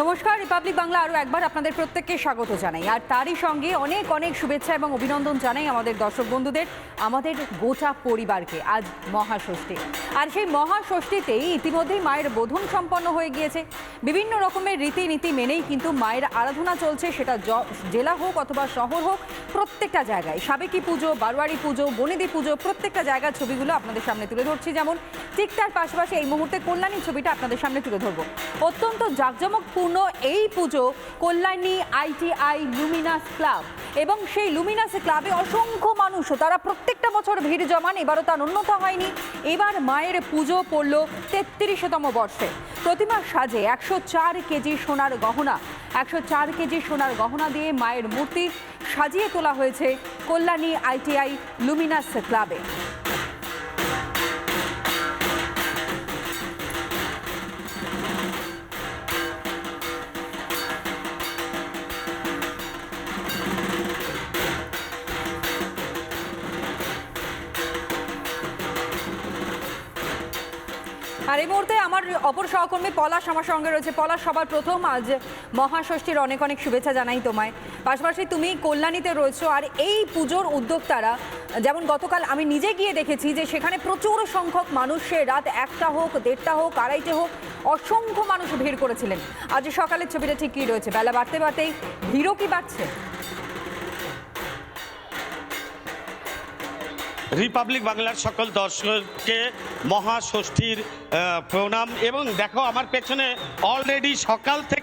নমস্কার রিপাবলিক বাংলা আরও একবার আপনাদের প্রত্যেককে স্বাগত জানাই। আর তারই সঙ্গে অনেক অনেক শুভেচ্ছা এবং অভিনন্দন জানাই আমাদের দর্শক বন্ধুদের, আমাদের গোটা পরিবারকে আজ মহাষষ্ঠী। আর সেই মহাষষ্ঠীতেই ইতিমধ্যেই মায়ের বোধন সম্পন্ন হয়ে গিয়েছে। বিভিন্ন রকমের রীতিনীতি মেনেই কিন্তু মায়ের আরাধনা চলছে, সেটা জেলা হোক অথবা শহর হোক, প্রত্যেকটা জায়গায়। সাবেকি পুজো, বারোয়ারি পুজো, বনেদি পুজো, প্রত্যেকটা জায়গার ছবিগুলো আপনাদের সামনে তুলে ধরছি যেমন, ঠিক তার পাশাপাশি এই মুহূর্তে কল্যাণী ছবিটা আপনাদের সামনে তুলে ধরবো। অত্যন্ত জাঁকজমকপূর্ণ এই পুজো কল্যাণী আইটিআই লুমিনাস ক্লাব। এবং সেই লুমিনাস ক্লাবে অসংখ্য মানুষ, তারা প্রত্যেকটা বছর ভিড় জমান, এবারও তার অন্যথা হয়নি। এবার মায়ের পুজো পড়ল তেত্রিশতম বর্ষে। প্রতিমা সাজে একশো চার কেজি সোনার গহনা। একশো চার কেজি সোনার গহনা দিয়ে মায়ের মূর্তি সাজিয়ে তোলা হয়েছে কল্যাণী আইটিআই লুমিনাস ক্লাবে। আর এই মুহূর্তে আমার অপর সহকর্মী পলাশ আমার সঙ্গে রয়েছে। পলাশ, সবার প্রথম আজ মহাষষ্ঠীর অনেক অনেক শুভেচ্ছা জানাই তোমায়। পাশাপাশি তুমি কল্যাণীতে রয়েছো আর এই পুজোর উদ্যোক্তারা, যেমন গতকাল আমি নিজে গিয়ে দেখেছি যে সেখানে প্রচুর সংখ্যক মানুষের রাত একটা হোক, দেড়টা হোক, আড়াইটে হোক, অসংখ্য মানুষ ভিড় করেছিলেন। আজ সকালের ছবিটা ঠিক কী রয়েছে? বেলা বাড়তে বাড়তেই ভিড়ও কি বাড়ছে? রিপাবলিক বাংলার সকল দর্শককে মহাষষ্ঠীর প্রণাম। এবং দেখো আমার পেছনে অলরেডি সকাল থেকে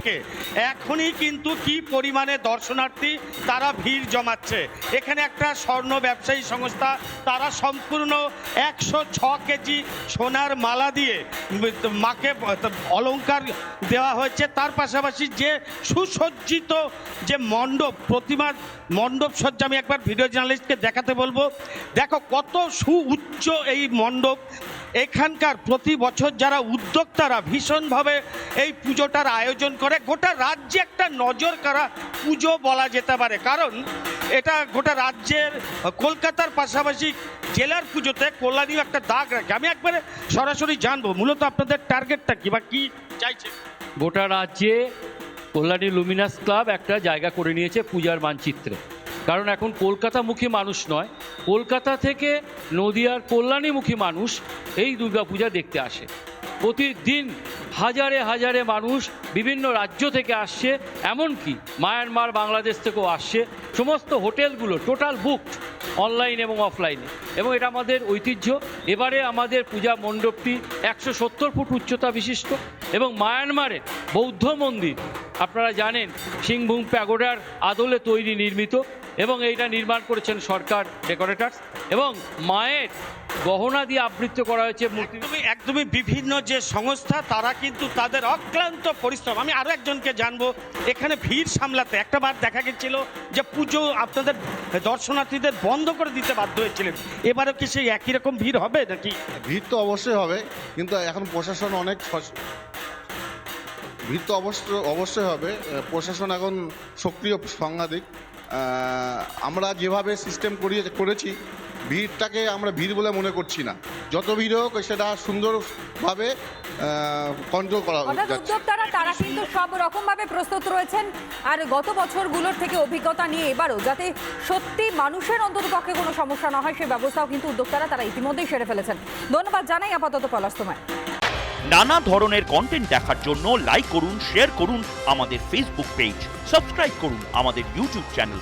এখনই কিন্তু কি পরিমাণে দর্শনার্থী তারা ভিড় জমাচ্ছে। এখানে একটা স্বর্ণ ব্যবসায়ী সংস্থা, তারা সম্পূর্ণ একশো ছ কেজি সোনার মালা দিয়ে মাকে অলংকার দেওয়া হয়েছে। তার পাশাপাশি যে সুসজ্জিত যে মণ্ডপ, প্রতিমার মণ্ডপ সজ্জা আমি একবার ভিডিও জার্নালিস্টকে দেখাতে বলব। দেখো কত সুউচ্চ এই মণ্ডপ। এখানকার প্রতি বছর যারা উদ্যোক্তারা ভীষণভাবে এই পুজোটার আয়োজন করে গোটা রাজ্যে একটা নজর কারা পুজো বলা যেতে পারে। কারণ এটা গোটা রাজ্যের কলকাতার পাশাপাশি জেলার পুজোতে কল্যাণীও একটা দাগ রাখে। আমি একবারে সরাসরি জানব, মূলত আপনাদের টার্গেটটা কি বা কি চাইছে? গোটা রাজ্যে কল্যাণী লুমিনাস ক্লাব একটা জায়গা করে নিয়েছে পূজার মানচিত্রে। কারণ এখন কলকাতামুখী মানুষ নয়, কলকাতা থেকে নদিয়ার কল্যাণীমুখী মানুষ এই দুর্গাপূজা দেখতে আসে। প্রতিদিন হাজারে হাজারে মানুষ বিভিন্ন রাজ্য থেকে আসছে, এমনকি মায়ানমার, বাংলাদেশ থেকেও আসছে। সমস্ত হোটেলগুলো টোটাল বুকড অনলাইন এবং অফলাইনে এবং এটা আমাদের ঐতিহ্য। এবারে আমাদের পূজা মণ্ডপটি একশো সত্তর ফুট উচ্চতা বিশিষ্ট এবং মায়ানমারের বৌদ্ধ মন্দির, আপনারা জানেন, সিংভূম প্যাগোডার আদলে তৈরি নির্মিত এবং এইটা নির্মাণ করেছেন সরকার ডেকোরেটার্স এবং মায়ের গহনা দিয়ে আবৃত্ত করা হয়েছে মূর্তি একদমই একদমই বিভিন্ন যে সংস্থা তারা কিন্তু তাদের অক্লান্ত পরিশ্রম। আমি আরও একজনকে জানব এখানে ভিড় সামলাতে একটা বার দেখা গেছিল যে পুজো আপনাদের দর্শনার্থীদের বন্ধ করে দিতে বাধ্য হয়েছিলেন। এবারও কি সেই একই রকম ভিড় হবে নাকি? ভিড় তো অবশ্যই হবে কিন্তু এখন প্রশাসন অনেক ভিড় তো অবশ্য অবশ্যই হবে। প্রশাসন এখন সক্রিয় সাংঘাতিক আমরা যেভাবে সিস্টেম করিয়ে করেছি ভিড়টাকে আমরা ভিড় বলে মনে করছি না। যত ভিড় হোক সেটা সুন্দরভাবে কন্ট্রোল করা উদ্যোক্তারা তারা কিন্তু সব রকম ভাবে প্রস্তুত রয়েছেন। আর গত বছরগুলোর থেকে অভিজ্ঞতা নিয়ে এবারও যাতে সত্যি মানুষের অন্ততপক্ষে কোনো সমস্যা না হয় সেই ব্যবস্থাও কিন্তু উদ্যোক্তারা তারা ইতিমধ্যেই সেরে ফেলেছেন। ধন্যবাদ জানাই আপাতত পলাশ তোমায়। নানা ধরনের কন্টেন্ট দেখার জন্য লাইক করুন শেয়ার করুন আমাদের ফেসবুক পেজ সাবস্ক্রাইব করুন আমাদের ইউটিউব চ্যানেল